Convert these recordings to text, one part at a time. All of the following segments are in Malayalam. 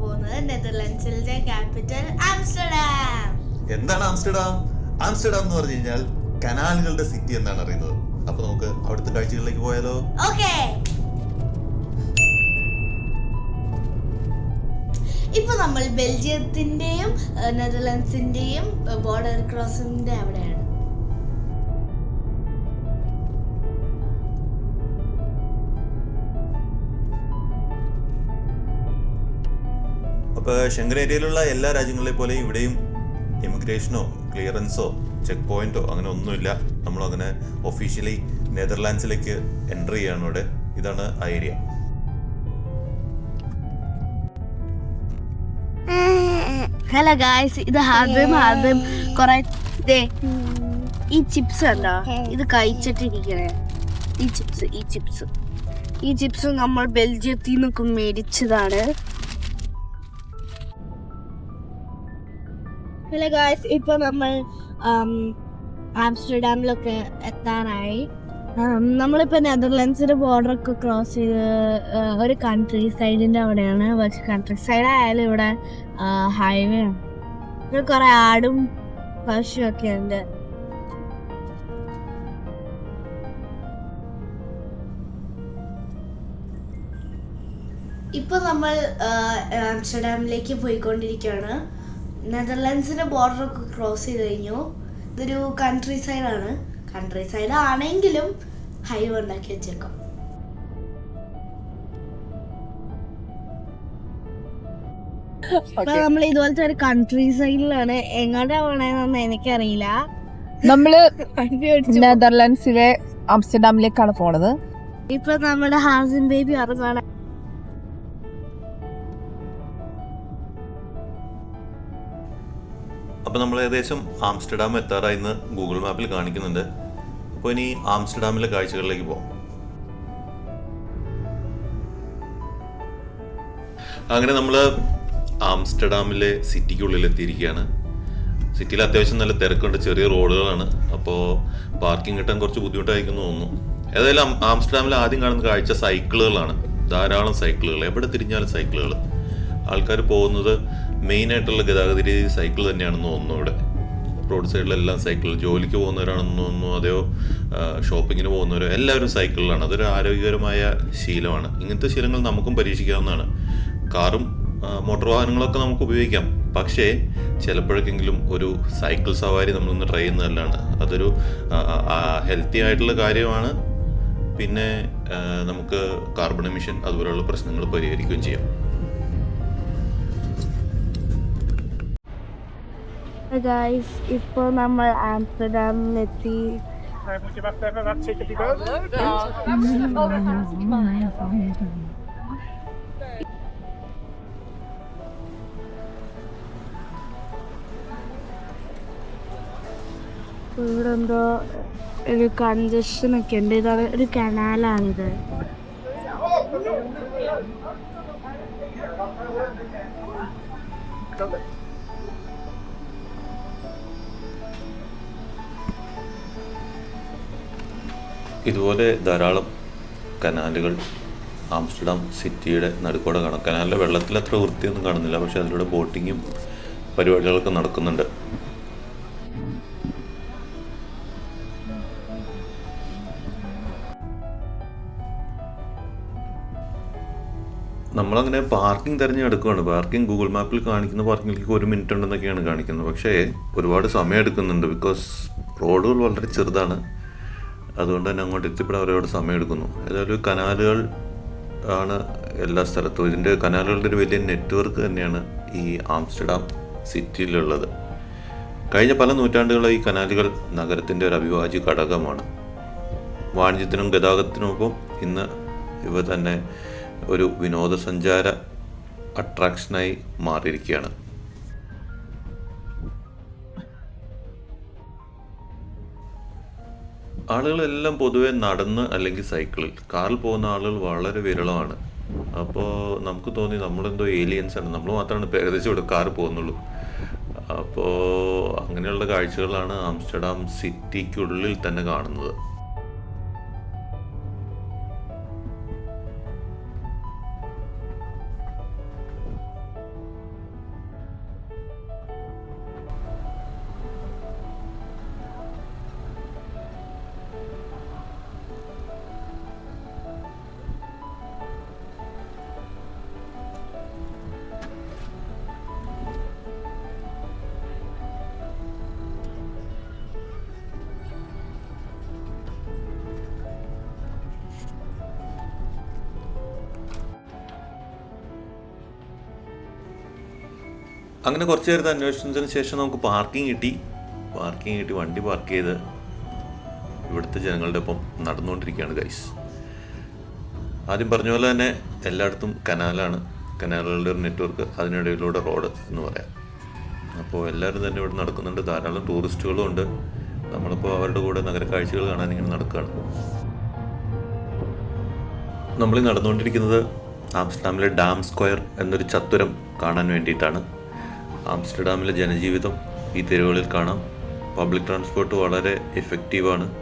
പോകുന്നത് നെതർലൻഡ്സിലെ ക്യാപിറ്റൽ ആംസ്റ്റർഡാം. എന്താണ് ആംസ്റ്റർഡാം? ആംസ്റ്റർഡാം എന്ന് പറഞ്ഞു കഴിഞ്ഞാൽ കനാലുകളുടെ സിറ്റി എന്നാണ് അറിയുന്നത്. അപ്പൊ നമുക്ക് അവിടുത്തെ കാഴ്ചകളിലേക്ക് പോയാലോ? ഓക്കെ. ഇപ്പൊ നമ്മൾ ബെൽജിയത്തിന്റെയും നെതർലൻഡ്സിന്റെയും ബോർഡർ ക്രോസിന്റെ അവിടെയാണ് അപ്പൊ ശങ്കർ ഏരിയയിലുള്ള എല്ലാ രാജ്യങ്ങളെ പോലെ ഇവിടെയും ഇമിഗ്രേഷനോ ക്ലിയറൻസോ ചെക്ക് പോയിന്റോ അങ്ങനെ ഒന്നുമില്ല. നമ്മൾ അങ്ങനെ ഒഫീഷ്യലി നെതർലാൻഡ്സിലേക്ക് എന്റർ ചെയ്യാണ് ഇവിടെ. ഇതാണ് ആ ഏരിയ ഹലോ ഗായ്സ് ഇത് ഹാദ്യം ഹാദ്യം കുറെ ദേ ഈ ചിപ്സ് ഉണ്ടോ? ഇത് കഴിച്ചിട്ടിരിക്കണേ. ഈ ചിപ്സ് ഈ ചിപ്സ് ഈ ചിപ്സ് നമ്മൾ ബെൽജിയത്തിൽ നിന്നൊക്കെ മേടിച്ചതാണ്. ഹലോ ഗായ്സ് ഇപ്പൊ നമ്മൾ ആംസ്റ്റർഡാമിലൊക്കെ എത്താനായി നമ്മളിപ്പോൾ നെതർലൻഡ്സിന്റെ ബോർഡറൊക്കെ ക്രോസ് ചെയ്ത് ഒരു കൺട്രി സൈഡിന്റെ അവിടെയാണ് പക്ഷെ കൺട്രി സൈഡായാലും ഇവിടെ ഹൈവേ ആണ്. ഇവിടെ കുറെ ആടും പശുവൊക്കെ ഉണ്ട്. ഇപ്പൊ നമ്മൾ ആംസ്റ്റർഡാമിലേക്ക് പോയിക്കൊണ്ടിരിക്കുകയാണ്. നെതർലാൻഡ്സിന്റെ ബോർഡർ ഒക്കെ ക്രോസ് ചെയ്ത് കഴിഞ്ഞു. ഇതൊരു കൺട്രി സൈഡാണ് കൺട്രി സൈഡ് ആണെങ്കിലും ഹൈവേ ഉണ്ടാക്കി വെച്ചേക്കാം. നമ്മൾ ഇതുപോലത്തെ ഒരു കൺട്രി സൈഡിലാണ് എങ്ങോട്ടാ പോണേന്നൊന്നും എനിക്കറിയില്ല. നമ്മൾ നെതർലാൻഡ്സിലെ ആംസ്റ്റർഡാമിലേക്കാണ് പോണത്. ഇപ്പൊ നമ്മുടെ ഹാസിൻ ബേബി ഇറങ്ങാണ് അപ്പോൾ നമ്മൾ ഏകദേശം ആംസ്റ്റർഡാം എത്താറായി എന്ന് ഗൂഗിൾ മാപ്പിൽ കാണിക്കുന്നുണ്ട്. അപ്പോൾ ഇനി ആംസ്റ്റർഡാമിലെ കാഴ്ചകളിലേക്ക് പോകാം അങ്ങനെ നമ്മൾ ആംസ്റ്റർഡാമിലെ സിറ്റിക്കുള്ളിൽ എത്തിയിരിക്കുകയാണ്. സിറ്റിയിൽ അത്യാവശ്യം നല്ല തിരക്കുണ്ട് ചെറിയ റോഡുകളാണ്. അപ്പോൾ പാർക്കിംഗ് കിട്ടാൻ കുറച്ച് ബുദ്ധിമുട്ടായിരിക്കും തോന്നുന്നു. ഏതായാലും ആംസ്റ്റർഡാമിൽ ആദ്യം കാണുന്ന കാഴ്ച സൈക്കിളുകളാണ്. ധാരാളം സൈക്കിളുകൾ എവിടെ തിരിഞ്ഞാലും സൈക്കിളുകൾ. ആൾക്കാർ പോകുന്നത് മെയിൻ ആയിട്ടുള്ള ഗതാഗത രീതി സൈക്കിൾ തന്നെയാണെന്ന് തോന്നുന്നു ഇവിടെ. റോഡ് സൈഡിലെല്ലാം സൈക്കിൾ. ജോലിക്ക് പോകുന്നവരാണെന്ന് തോന്നുന്നു അതെയോ ഷോപ്പിങ്ങിന് പോകുന്നവരോ എല്ലാവരും സൈക്കിളിലാണ്. അതൊരു ആരോഗ്യകരമായ ശീലമാണ്. ഇങ്ങനത്തെ ശീലങ്ങൾ നമുക്കും പരീക്ഷിക്കാവുന്നതാണ്. കാറും മോട്ടോർ വാഹനങ്ങളൊക്കെ നമുക്ക് ഉപയോഗിക്കാം. പക്ഷേ ചിലപ്പോഴെങ്കിലും ഒരു സൈക്കിൾ സവാരി നമ്മളൊന്ന് ട്രൈ ചെയ്യുന്നതല്ലാണ്. അതൊരു ഹെൽത്തി ആയിട്ടുള്ള കാര്യമാണ്. പിന്നെ നമുക്ക് കാർബൺ എമിഷൻ അതുപോലെയുള്ള പ്രശ്നങ്ങൾ പരിഹരിക്കുകയും ചെയ്യാം. Wat zit നമ്മൾ ആംസ്റ്റർഡാമിൽ എത്തി ഇവിടെ എന്തോ ഒരു കൺജഷൻ ഒക്കെ ഉണ്ട്. ഇതാണ് ഒരു കനാലാണിത്. ഇതുപോലെ ധാരാളം കനാലുകൾ ആംസ്റ്റർഡാം സിറ്റിയുടെ നടുക്കൂടെ കാണാം. കനാലിലെ വെള്ളത്തിൽ അത്ര വൃത്തിയൊന്നും കാണുന്നില്ല. പക്ഷെ അതിലൂടെ ബോട്ടിങ്ങും പരിപാടികളൊക്കെ നടക്കുന്നുണ്ട്. നമ്മളങ്ങനെ പാർക്കിംഗ് തിരഞ്ഞെടുക്കുകയാണ്. പാർക്കിംഗ് ഗൂഗിൾ മാപ്പിൽ കാണിക്കുന്ന പാർക്കിങ്ങിലേക്ക് ഒരു മിനിറ്റ് ഉണ്ടെന്നൊക്കെയാണ് കാണിക്കുന്നത്. പക്ഷേ ഒരുപാട് സമയം എടുക്കുന്നുണ്ട്. ബിക്കോസ് റോഡുകൾ വളരെ ചെറുതാണ്. അതുകൊണ്ട് തന്നെ അങ്ങോട്ട് എത്തിപ്പെടാൻ ഒരുപാട് സമയമെടുക്കുന്നു. ഏതായാലും കനാലുകൾ ആണ് എല്ലാ സ്ഥലത്തും. ഇതിന്റെ കനാലുകളുടെ ഒരു വലിയ നെറ്റ്വർക്ക് തന്നെയാണ് ഈ ആംസ്റ്റർഡാം സിറ്റിയിലുള്ളത്. കഴിഞ്ഞ പല നൂറ്റാണ്ടുകളായി ഈ കനാലുകൾ നഗരത്തിന്റെ ഒരു അവിഭാജ്യ ഘടകമാണ്. വാണിജ്യത്തിനും ഗതാഗതത്തിനുമൊപ്പം ഇന്ന് ഇവ തന്നെ ഒരു വിനോദസഞ്ചാര അട്രാക്ഷനായി മാറിയിരിക്കുകയാണ്. ആളുകളെല്ലാം പൊതുവെ നടന്ന് അല്ലെങ്കിൽ സൈക്കിളിൽ കാറിൽ പോകുന്ന ആളുകൾ വളരെ വിരളമാണ്. അപ്പോൾ നമുക്ക് തോന്നി നമ്മളെന്തോ ഏലിയൻസ് ആണ്. നമ്മൾ മാത്രമാണ് ഏകദേശം ഇവിടെ കാറ് പോകുന്നുള്ളൂ. അപ്പോൾ അങ്ങനെയുള്ള കാഴ്ചകളാണ് ആംസ്റ്റർഡാം സിറ്റിക്കുള്ളിൽ തന്നെ കാണുന്നത്. അങ്ങനെ കുറച്ച് നേരത്തെ അന്വേഷണത്തിന് ശേഷം നമുക്ക് പാർക്കിംഗ് കിട്ടി. പാർക്കിംഗ് കിട്ടി വണ്ടി പാർക്ക് ചെയ്ത് ഇവിടുത്തെ ജനങ്ങളുടെ ഒപ്പം നടന്നുകൊണ്ടിരിക്കുകയാണ് ഗൈസ് ആദ്യം പറഞ്ഞ പോലെ തന്നെ എല്ലായിടത്തും കനാലാണ്. കനാലുകളുടെ ഒരു നെറ്റ്വർക്ക് അതിനിടയിലൂടെ റോഡ് എന്ന് പറയാം. അപ്പോൾ എല്ലാവരും തന്നെ ഇവിടെ നടക്കുന്നുണ്ട്. ധാരാളം ടൂറിസ്റ്റുകളും ഉണ്ട്. നമ്മളിപ്പോൾ അവരുടെ കൂടെ നഗര കാഴ്ചകൾ കാണാൻ ഇങ്ങനെ നടക്കുകയാണ്. നമ്മൾ നടന്നുകൊണ്ടിരിക്കുന്നത് ആംസ്റ്റർഡാമിലെ ഡാം സ്ക്വയർ എന്നൊരു ചത്തുരം കാണാൻ വേണ്ടിയിട്ടാണ്. ആംസ്റ്റർഡാമിലെ ജനജീവിതം ഈ തെരുവുകളിൽ കാണാം. പബ്ലിക് ട്രാൻസ്പോർട്ട് വളരെ എഫക്റ്റീവാണ്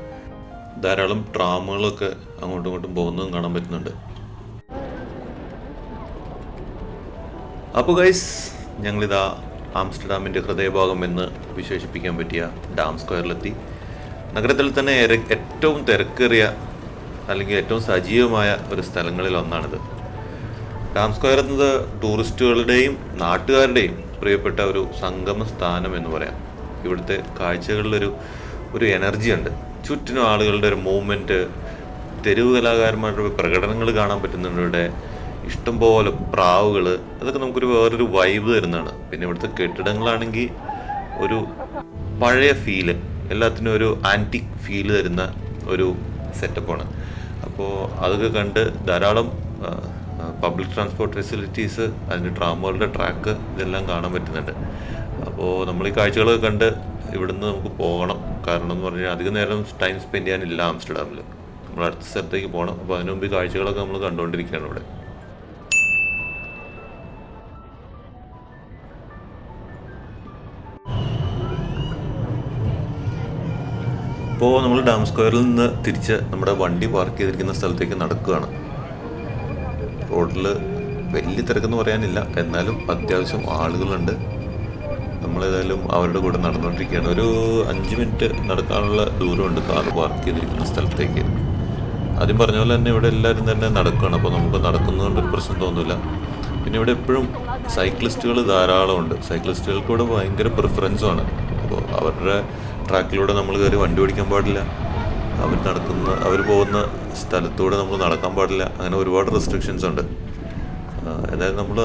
ധാരാളം ട്രാമുകളൊക്കെ അങ്ങോട്ടും ഇങ്ങോട്ടും പോകുന്നതും കാണാൻ പറ്റുന്നുണ്ട്. അപ്പോൾ ഗൈസ് ഞങ്ങളിതാ ആംസ്റ്റർഡാമിന്റെ ഹൃദയഭാഗം എന്ന് വിശേഷിപ്പിക്കാൻ പറ്റിയ ഡാം സ്ക്വയറിലെത്തി. നഗരത്തിൽ തന്നെ ഏറ്റവും തിരക്കേറിയ അല്ലെങ്കിൽ ഏറ്റവും സജീവമായ ഒരു സ്ഥലങ്ങളിൽ ഒന്നാണിത് ഡാം സ്ക്വയർ എന്നത് ടൂറിസ്റ്റുകളുടെയും നാട്ടുകാരുടെയും പ്രിയപ്പെട്ട ഒരു സംഗമ സ്ഥാനം എന്ന് പറയാം. ഇവിടുത്തെ കാഴ്ചകളിലൊരു ഒരു എനർജി ഉണ്ട്. ചുറ്റിനും ആളുകളുടെ ഒരു മൂവ്മെന്റ് തെരുവ് കലാകാരന്മാരുടെ പ്രകടനങ്ങൾ കാണാൻ പറ്റുന്നുണ്ട്. ഇവിടെ ഇഷ്ടംപോലെ പ്രാവുകൾ അതൊക്കെ നമുക്കൊരു വേറൊരു വൈബ് തരുന്നതാണ്. പിന്നെ ഇവിടുത്തെ കെട്ടിടങ്ങളാണെങ്കിൽ ഒരു പഴയ ഫീൽ എല്ലാത്തിനും ഒരു ആന്റിക് ഫീൽ തരുന്ന ഒരു സെറ്റപ്പാണ് അപ്പോൾ അതൊക്കെ കണ്ട് ധാരാളം പബ്ലിക് ട്രാൻസ്പോർട്ട് ഫെസിലിറ്റീസ് അതിന്റെ ട്രാമുകളുടെ ട്രാക്ക് ഇതെല്ലാം കാണാൻ പറ്റുന്നുണ്ട്. അപ്പോൾ നമ്മൾ ഈ കാഴ്ചകൾ കണ്ട് ഇവിടുന്ന് നമുക്ക് പോകണം. കാരണം എന്ന് പറഞ്ഞാൽ അധികം നേരം ടൈം സ്പെൻഡ് ചെയ്യാനില്ല ആംസ്റ്റർഡാമിൽ. നമ്മൾ അടുത്ത സ്ഥലത്തേക്ക് പോകണം. അപ്പോൾ അതിനു മുമ്പ് കാഴ്ചകളൊക്കെ നമ്മൾ കണ്ടുകൊണ്ടിരിക്കുകയാണ് ഇവിടെ. ഇപ്പോൾ നമ്മൾ ഡാം സ്ക്വയറിൽ നിന്ന് തിരിച്ച് നമ്മുടെ വണ്ടി പാർക്ക് ചെയ്തിരിക്കുന്ന സ്ഥലത്തേക്ക് നടക്കുകയാണ്. റോഡിൽ വലിയ തിരക്കെന്ന് പറയാനില്ല. എന്നാലും അത്യാവശ്യം ആളുകളുണ്ട്. നമ്മളേതായാലും അവരുടെ കൂടെ നടന്നുകൊണ്ടിരിക്കുകയാണ്. ഒരു അഞ്ച് മിനിറ്റ് നടക്കാനുള്ള ദൂരമുണ്ട് കാർ പാർക്ക് ചെയ്തിരിക്കുന്ന സ്ഥലത്തേക്ക്. ആദ്യം പറഞ്ഞ പോലെ തന്നെ ഇവിടെ എല്ലാവരും തന്നെ നടക്കുകയാണ്. അപ്പോൾ നമുക്ക് നടക്കുന്നതുകൊണ്ട് ഒരു പ്രശ്നം തോന്നില്ല പിന്നെ ഇവിടെ എപ്പോഴും സൈക്ലിസ്റ്റുകൾ ധാരാളമുണ്ട് സൈക്ലിസ്റ്റുകൾക്ക് ഇവിടെ ഭയങ്കര പ്രിഫറൻസുമാണ് അപ്പോൾ അവരുടെ ട്രാക്കിലൂടെ നമ്മൾ കയറി വണ്ടി ഓടിക്കാൻ പാടില്ല. അവർ നടക്കുന്ന അവർ പോകുന്ന സ്ഥലത്തൂടെ നമുക്ക് നടക്കാൻ പാടില്ല. അങ്ങനെ ഒരുപാട് റെസ്ട്രിക്ഷൻസ് ഉണ്ട്. അതായത് നമ്മൾ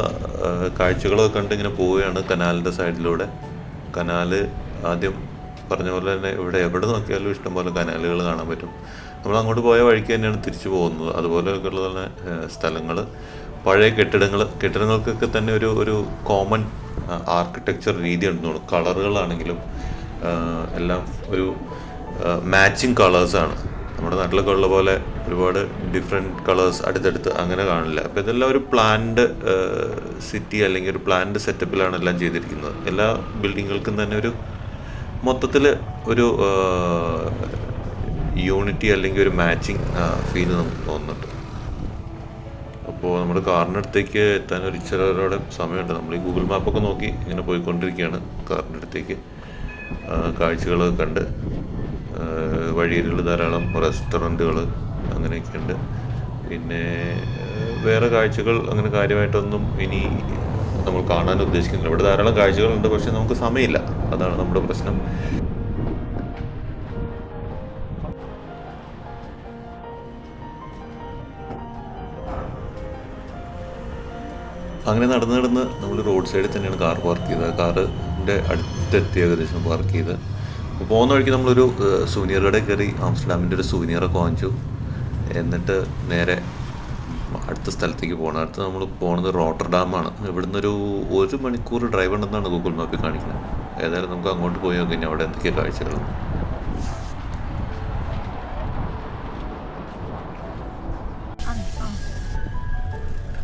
കാഴ്ചകളൊക്കെ കണ്ട് ഇങ്ങനെ പോവുകയാണ് കനാലിന്റെ സൈഡിലൂടെ. കനാൽ ആദ്യം പറഞ്ഞ പോലെ തന്നെ ഇവിടെ എവിടെ നോക്കിയാലും ഇഷ്ടംപോലെ കനാലുകൾ കാണാൻ പറ്റും. നമ്മൾ അങ്ങോട്ട് പോയ വഴിക്ക് തന്നെയാണ് തിരിച്ചു പോകുന്നത്. അതുപോലെയൊക്കെ ഉള്ള തന്നെ സ്ഥലങ്ങൾ. പഴയ കെട്ടിടങ്ങൾ കെട്ടിടങ്ങൾക്കൊക്കെ തന്നെ ഒരു ഒരു കോമൺ ആർക്കിടെക്ചർ രീതി ഉണ്ടെന്ന് കളറുകളാണെങ്കിലും എല്ലാം ഒരു മാച്ചിങ് കളേഴ്സാണ് നമ്മുടെ നാട്ടിലൊക്കെ ഉള്ള പോലെ ഒരുപാട് ഡിഫറെന്റ് കളേഴ്സ് അടുത്തടുത്ത് അങ്ങനെ കാണില്ല. അപ്പോൾ ഇതെല്ലാം ഒരു പ്ലാൻഡ് സിറ്റി അല്ലെങ്കിൽ ഒരു പ്ലാൻഡ് സെറ്റപ്പിലാണ് എല്ലാം ചെയ്തിരിക്കുന്നത്. എല്ലാ ബിൽഡിങ്ങുകൾക്കും തന്നെ ഒരു മൊത്തത്തിൽ ഒരു യൂണിറ്റി അല്ലെങ്കിൽ ഒരു മാച്ചിങ് ഫീൽ നമുക്ക് തോന്നുന്നുണ്ട്. അപ്പോൾ നമ്മുടെ കാറിനടുത്തേക്ക് എത്താൻ ഒരു ചിലരോടെ സമയമുണ്ട്. നമ്മൾ ഈ ഗൂഗിൾ മാപ്പൊക്കെ നോക്കി ഇങ്ങനെ പോയിക്കൊണ്ടിരിക്കുകയാണ്. കാറിന്റെ അടുത്തേക്ക് കാഴ്ചകൾ കണ്ട് വഴിയിൽ ധാരാളം റെസ്റ്റോറന്റുകൾ അങ്ങനെയൊക്കെ ഉണ്ട് പിന്നെ വേറെ കാഴ്ചകൾ അങ്ങനെ കാര്യമായിട്ടൊന്നും ഇനി നമ്മൾ കാണാൻ ഉദ്ദേശിക്കുന്നില്ല. ഇവിടെ ധാരാളം കാഴ്ചകളുണ്ട് പക്ഷെ നമുക്ക് സമയമില്ല. അതാണ് നമ്മുടെ പ്രശ്നം. അങ്ങനെ നടന്ന് നടന്ന് നമ്മൾ റോഡ് സൈഡിൽ തന്നെയാണ് കാർ പാർക്ക് ചെയ്തത്. കാറിന്റെ അടുത്തെത്തി ഏകദേശം പാർക്ക് ചെയ്ത്. അപ്പോൾ പോകുന്ന വഴിക്ക് നമ്മളൊരു സുവനീർ കടയിൽ കയറി ആംസ്റ്റർഡാമിന്റെ ഒരു സുവനീറൊക്കെ വാങ്ങിച്ചു. എന്നിട്ട് നേരെ അടുത്ത സ്ഥലത്തേക്ക് പോകണം അടുത്ത് നമ്മൾ പോകുന്നത് റോട്ടർ ഡാമാണ് ഇവിടുന്ന് ഒരു ഒരു മണിക്കൂർ ഡ്രൈവ് ഉണ്ടെന്നാണ് ഗൂഗിൾ മാപ്പിൽ കാണിക്കുന്നത്. ഏതായാലും നമുക്ക് അങ്ങോട്ട് പോയി നോക്കി അവിടെ എന്തൊക്കെ കാഴ്ചകൾ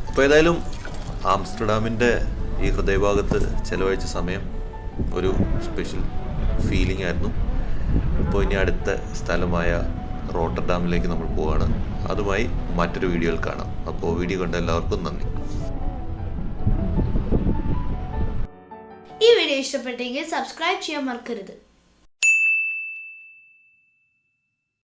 അപ്പോൾ ഏതായാലും ആംസ്റ്റർഡാമിന്റെ ഈ ഹൃദയഭാഗത്ത് ചിലവഴിച്ച സമയം ഒരു സ്പെഷ്യൽ ഫീലിംഗ് ആയിരുന്നു. ഇപ്പോൾ ഇനി അടുത്ത സ്ഥലമായ റോട്ടർഡാമിലേക്ക് നമ്മൾ പോവുകയാണ് അതുമായി മറ്റൊരു വീഡിയോയിൽ കാണാം. അപ്പോൾ വീഡിയോ കണ്ട എല്ലാവർക്കും നന്ദി. ഈ വീഡിയോ ഇഷ്ടപ്പെട്ടെങ്കിൽ സബ്സ്ക്രൈബ് ചെയ്യാൻ മറക്കരുത്.